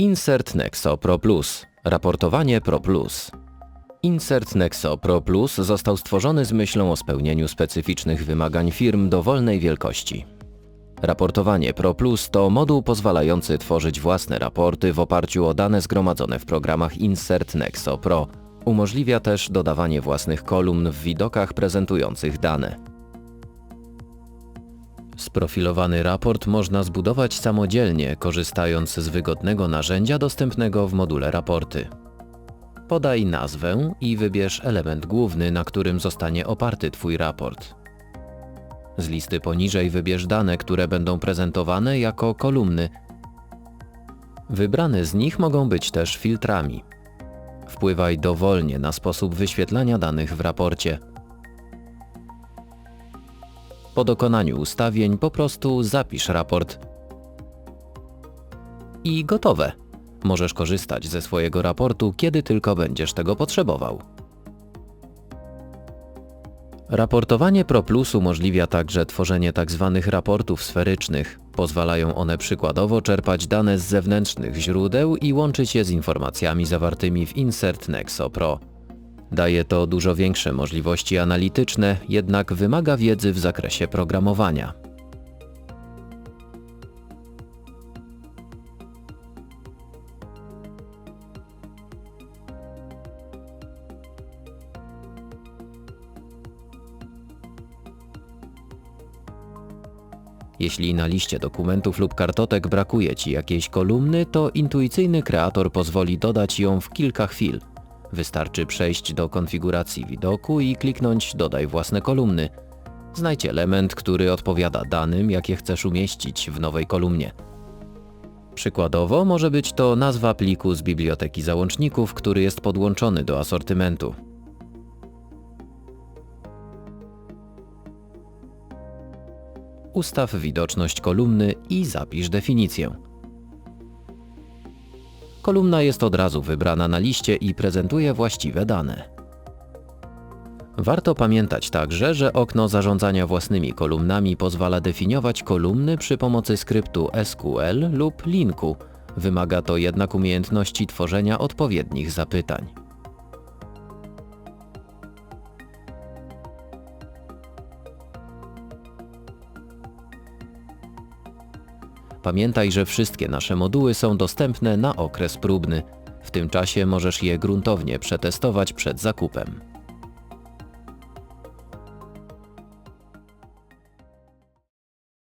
Insert Nexo Pro Plus. Raportowanie Pro Plus. Insert Nexo Pro Plus został stworzony z myślą o spełnieniu specyficznych wymagań firm dowolnej wielkości. Raportowanie Pro Plus to moduł pozwalający tworzyć własne raporty w oparciu o dane zgromadzone w programach Insert Nexo Pro. Umożliwia też dodawanie własnych kolumn w widokach prezentujących dane. Sprofilowany raport można zbudować samodzielnie, korzystając z wygodnego narzędzia dostępnego w module Raporty. Podaj nazwę i wybierz element główny, na którym zostanie oparty Twój raport. Z listy poniżej wybierz dane, które będą prezentowane jako kolumny. Wybrane z nich mogą być też filtrami. Wpływaj dowolnie na sposób wyświetlania danych w raporcie. Po dokonaniu ustawień po prostu zapisz raport. I gotowe. Możesz korzystać ze swojego raportu, kiedy tylko będziesz tego potrzebował. Raportowanie Pro Plus umożliwia także tworzenie tzw. raportów sferycznych. Pozwalają one przykładowo czerpać dane z zewnętrznych źródeł i łączyć je z informacjami zawartymi w Insert Nexo Pro. Daje to dużo większe możliwości analityczne, jednak wymaga wiedzy w zakresie programowania. Jeśli na liście dokumentów lub kartotek brakuje Ci jakiejś kolumny, to intuicyjny kreator pozwoli dodać ją w kilka chwil. Wystarczy przejść do konfiguracji widoku i kliknąć Dodaj własne kolumny. Znajdź element, który odpowiada danym, jakie chcesz umieścić w nowej kolumnie. Przykładowo może być to nazwa pliku z biblioteki załączników, który jest podłączony do asortymentu. Ustaw widoczność kolumny i zapisz definicję. Kolumna jest od razu wybrana na liście i prezentuje właściwe dane. Warto pamiętać także, że okno zarządzania własnymi kolumnami pozwala definiować kolumny przy pomocy skryptu SQL lub linku. Wymaga to jednak umiejętności tworzenia odpowiednich zapytań. Pamiętaj, że wszystkie nasze moduły są dostępne na okres próbny. W tym czasie możesz je gruntownie przetestować przed zakupem.